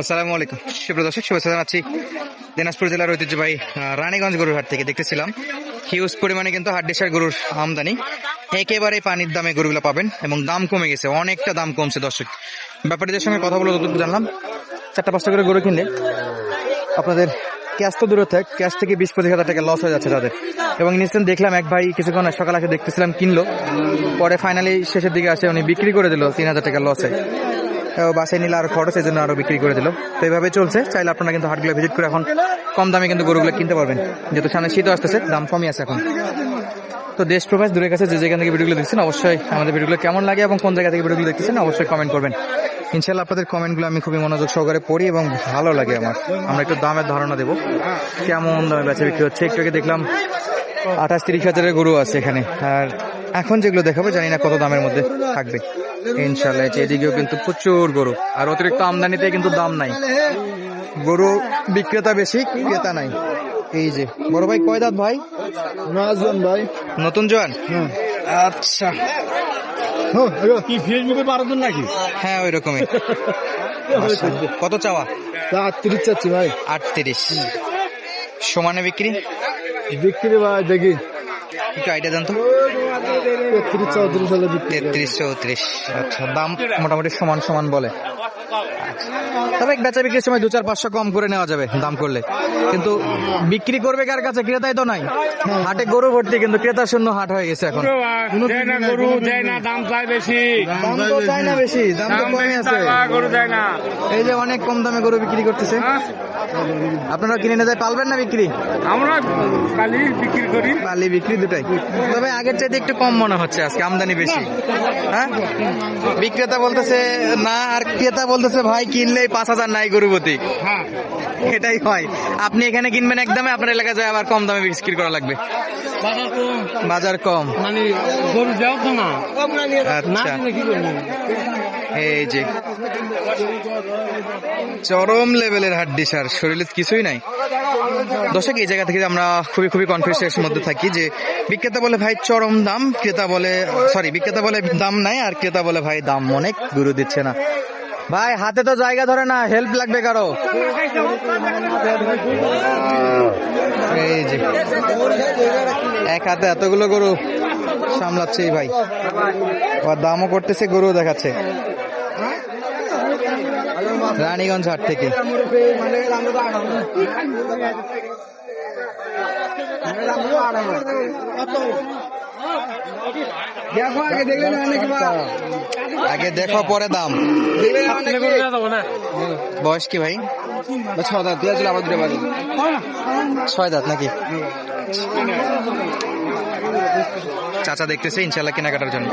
আসসালামু আলাইকুম। সুপ্রিয় দর্শক, শুভেচ্ছা জানাচ্ছি দিনাজপুর জেলার ঐতিহ্যবাহী রানীগঞ্জ গরুর হাট থেকে দেখতেছিলাম। হিউজ পরিমাণে কিন্তু হাড্ডিসার গরুর আমদানি। একেবারে পানির দামে গরুগুলো পাবেন এবং দাম কমে গেছে, অনেকটা দাম কমছে দর্শক। ব্যাপারীদের সঙ্গে কথা বলে যতটুকু জানলাম, চারটা পাঁচটা করে গরু কিনলে আপনাদের ক্যাশ তো দূরে থাক, ক্যাশ থেকে বিশ পঁচিশ হাজার টাকা লস হয়ে যাচ্ছে তাদের। এবং ইনস্ট্যান্ট দেখলাম এক ভাই কিছুক্ষণ সকাল আগে দেখতেছিলাম কিনলো, পরে ফাইনালি শেষের দিকে আসে উনি বিক্রি করে দিল, তিন হাজার টাকা লসে বাসায় নিলে আরও খরচ এই জন্য আরও বিক্রি করে দিল। তো এইভাবে চলছে। চাইলে আপনারা কিন্তু হাটগুলো ভিজিট করে এখন কম দামে কিন্তু গরুগুলো কিনতে পারবেন। যেহেতু সামনে শীত আসতেছে, দাম কমই আছে এখন। তো দেশ প্রবাস দূরের কাছে যে যেখান থেকে ভিডিওগুলো দেখছেন, অবশ্যই আমাদের ভিডিওগুলো কেমন লাগে এবং কোন জায়গা থেকে ভিডিওগুলো দেখতেছেন, অবশ্যই কমেন্ট করবেন। ইনশাল্লাহ আপনাদের কমেন্টগুলো আমি খুবই মনোযোগ সহকারে পড়ি এবং ভালো লাগে আমার। আমরা একটু দামের ধারণা দেবো। কেমন দামে বেচা বিক্রি হচ্ছে, একটু আগে দেখলাম আঠাশ, তিরিশ হাজারের গরু আছে এখানে। আর এখন যেগুলো দেখাবো জানি না কত দামের মধ্যে থাকবে। ইনশাল্লাহ এদিকেও কিন্তু প্রচুর গরু। আর অতিরিক্ত আমদানিতে কিন্তু দাম নাই। গরু বিক্রেতা বেশি ক্রেতা নাই। এই যে বড় ভাই কয় দাঁত ভাই? ভাই। নতুন জোয়ান? আচ্ছা। কি ফেসবুকে পারবেন নাকি? হ্যাঁ ওই রকমই কত চাওয়া? আটত্রিশ চাচ্ছি ভাই। আটত্রিশ। সমানে বিক্রি? বিক্রি ভাই দেখি। একটু আইডিয়া জানতো তেত্রিশ চৌত্রিশ হলে তেত্রিশ চৌত্রিশ। আচ্ছা দাম মোটামুটি সমান সমান বলে। তবে বেচা বিক্রির সময় দু চার পাঁচশো কম করে নেওয়া যাবে দাম করলে। কিন্তু বিক্রি করবে কার কাছে ক্রেতাই তো নাই। হাটে গরু ভর্তি কিন্তু ক্রেতা শূন্য হাট হয়ে গেছে এখন। গরু দেয় না দাম চাই বেশি। দাম তো চাই না বেশি দাম তো কমে আছে। গরু দেয় না। এই যে অনেক কম দামে গরু বিক্রি করতেছে। হ্যাঁ? আপনারা কিনে নিয়ে যায় পালবেন না বিক্রি? আমরা কালি বিক্রি করি। পালি বিক্রি দুটাই। তবে আগের চাইতে একটু কম মনে হচ্ছে আজকে আমদানি বেশি। হ্যাঁ? বিক্রেতা বলতেছে না আর ক্রেতা বলতেছে ভাই কিনলেই পাঁচ হাজার নাই গরুপতি হ্যাঁ। এটাই হয়। আপনি এখানে কিনবেন একদমে আপনার এলাকায় যায় আবার কম দামে বিক্রি করা লাগবে। বাজার কম। মানে গরু দেওয়া তো না। না আচ্ছা এই যে চরম লেভেলের হাড্ডি সার শরীরে কিছুই নাই। দর্শক এই জায়গা থেকে আমরা খুবই খুবই কনফিউজের মধ্যে থাকি যে বিক্রেতা বলে ভাই চরম দাম। ক্রেতা বলে সরি বিক্রেতা বলে দাম নাই। আর ক্রেতা বলে ভাই দাম অনেক। গুরু দিচ্ছে না। ভাই, হাতে তো জায়গা ধরে না হেল্প লাগবে কারও। এই যে, এক হাতে এতগুলো গরু সামলাচ্ছে এই ভাই। আবার দামও করতেছে গরু দেখাচ্ছে। রানীগঞ্জ হাট থেকে। আগে দেখো, পরে দাম। বয়স কি ভাই? ছয় দাঁত দিয়ে আবার দুটো বাড়ি ছয় দাঁত নাকি? চাচা দেখতেছে ইনশাল্লাহ কেনাকাটার জন্য।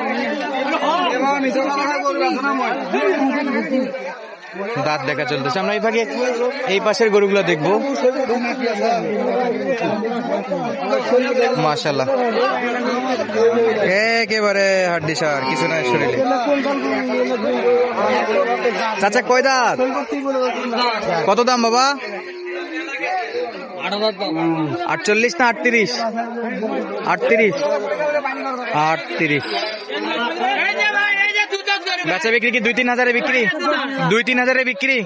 দাঁত দেখা চলতেছে। আমরা এই এই পাশের গরুগুলো দেখব। মাশাল্লাহ একেবারে হাড্ডি সার, কিছু নাই শরীরে। চাচা, কয় দাঁত? কত দাম বাবা? আটচল্লিশ না আটত্রিশ? আটত্রিশ। আটত্রিশ। বেচা বিক্রি কি দুই তিন হাজারে বিক্রি? দুই তিন হাজারে বিক্রি?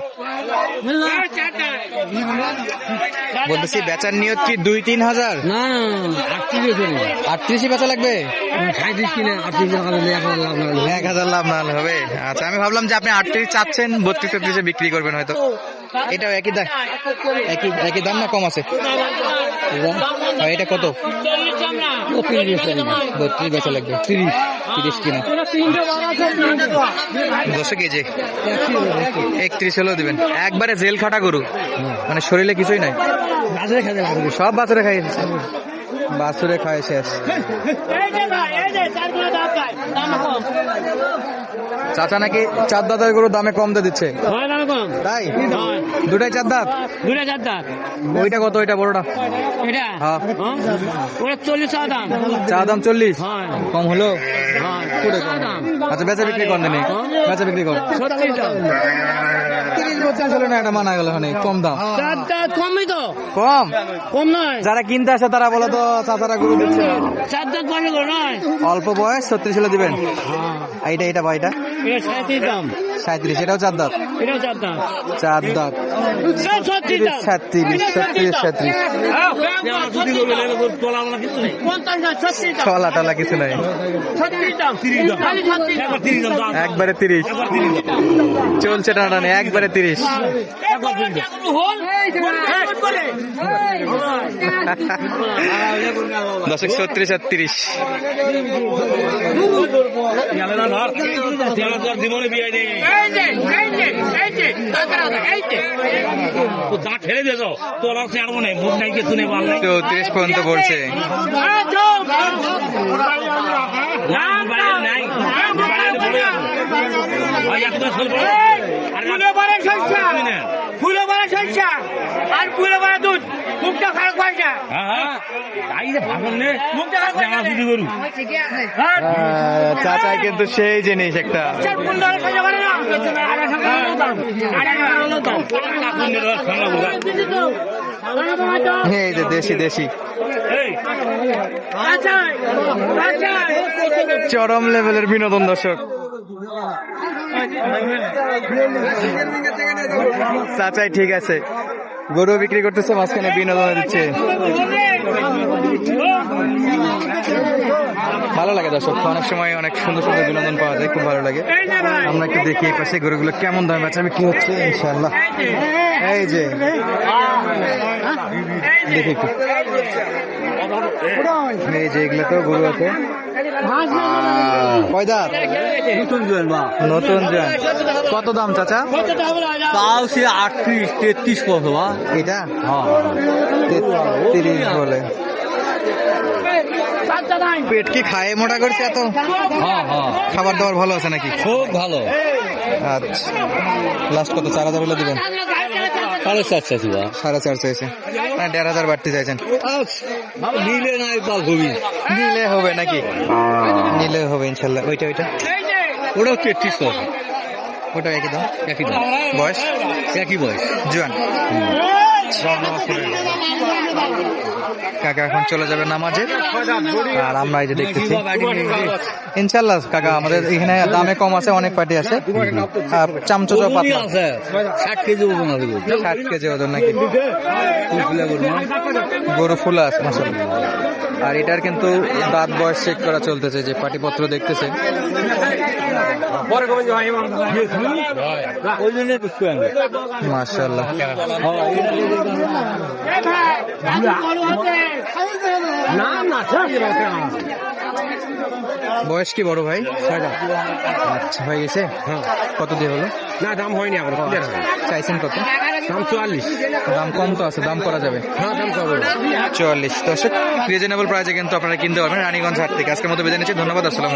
বলতেছি বেচার নিয়ত কি দুই তিন হাজার? না আটত্রিশ আটত্রিশই বেচা লাগবে? এক হাজার লাভ না হবে। আচ্ছা আমি ভাবলাম যে আপনি আটত্রিশ চাচ্ছেন বত্রিশ তেত্রিশে বিক্রি করবেন হয়তো। এটাও একই দাম একই একই দাম না কম আছে? এটা কত? বত্রিশ বেচা লাগবে। তিরিশ তিরিশ কিনা। দশে কেজি একত্রিশ হলেও দিবেন। একবারে জেল খাটা গরু। মানে শরীরে কিছুই নাই। সব বাচ্চারা খাই বাছুরে খায় শেষ। চাচা নাকি চার দাদার গরু দামে কম দিয়ে দিচ্ছে? হয় তাই? হয়। দুটাই চার দাঁত? দুটা চার দাঁত। ওইটা কত ওইটা বড়টা? এটা? হ্যাঁ। হ্যাঁ? চল্লিশ টাকা দাম। চা দাম চল্লিশ? কম হলো? হয়। আচ্ছা বেচা বিক্রি কর নেই বেচা বিক্রি কর তিরিশ বত্রিশ হলো না এটা মানা গেল কম দাম। কমই তো। কম? কম নয়। যারা কিনতে আসে তারা বলো তো চাচারা গরু দিচ্ছে অল্প বয়স ছত্রিশ হলে দিবেন। এইটা এটা। এটা বা এটা এটা দাম। সাঁত্রিশ এটাও চার দাঁত। চার দাঁত। ছত্রিশ সাঁত্রিশ ছত্রিশ সাঁত্রিশ। ছলা টলা কিছু নাই। একবারে তিরিশ। চলছে টানাটানি একবারে তিরিশ। করে দশক ছত্রিশ আর তিরিশ এই যে এই যে এই যে কাকারা এই যে ঠেলে দিয়েছ তোর ছাড়বো না মুখ নাই কিছু নেই ভালো চৌত্রিশ পর্যন্ত পড়ছে ফুলে বারে সংখ্যা ফুলে বারে সংখ্যা আর ফুলে বারে দুধ। মুখটা খারাপ পয়সা মুখটা খারাপ পয়সা গরু। হ্যাঁ। চাচা কিন্তু সেই জিনিস একটা। এই যে দেশি দেশি। চরম লেভেলের বিনোদন দর্শক। চাচাই, ঠিক আছে। গরু বিক্রি করতেছে, মাঝখানে বিনোদন দিচ্ছে। ভালো লাগে দর্শক, অনেক সময় অনেক সুন্দর সুন্দর বিনোদন পাওয়া যায়, খুব ভালো লাগে। আমরা একটু দেখি এই পাশে গরুগুলো কেমন দামে আমি কি হচ্ছে ইনশাল্লাহ এই যে, দেখি এই যে এগুলো তো গরু আছে। কয় দাঁত নতুন জোয়ান মা নতুন জান কত দাম চাচা? তাও সে আটত্রিশ তেত্রিশ কত মা এটা? তিরিশ বলে। পেট কি খায় মোটা করছে এত? হ্যাঁ হ্যাঁ। খাবার দাবার ভালো আছে নাকি? খুব ভালো। আচ্ছা। লাস্ট কত? চার হাজার হলে দিবেন। সাড়ে চারশো ছিল সাড়ে চার চাইছে। না দেড় হাজার বাড়তে চাইছেন। নিলে নাই পাল কবি নিলে হবে নাকি? নিলে হবে ইনশাল্লাহ। ওইটা ওইটা? ওটাও তেত্রিশ ওটা একই দাম? একই দাম। বয়স? একই বয়স। জোয়ান। কাকা এখন চলে যাবে নামাজে। আর আমরা এই যে দেখতেছি। ইনশাল্লাহ কাকা আমাদের এখানে দামে কম আছে অনেক পার্টি আছে। আর চামচো পাতলা। আছে ষাট কেজি ওজন। ষাট কেজি ওজন নাকি? গরু ফুল আছে মাসাল্লাহ আর এটার কিন্তু দাঁত বয়স চেক করা চলতেছে যে পাটিপত্র দেখতেছে মাশাল্লাহ না না বয়স কি বড় ভাই? আচ্ছা হয়ে গেছে? হ্যাঁ। কত দিয়ে হলো? না দাম হয়নি এখন হয়নি। চাইছেন কত? দাম চুয়াল্লিশ। দাম কম তো আছে দাম করা যাবে। হ্যাঁ দাম কবে চুয়াল্লিশ। দর্শক রিজনেবল প্রাইসে কিন্তু আপনারা কিনতে পারবেন রানীগঞ্জ হাট থেকে। আজকের মতো বেঁধে নিচ্ছি ধন্যবাদ আসসালাম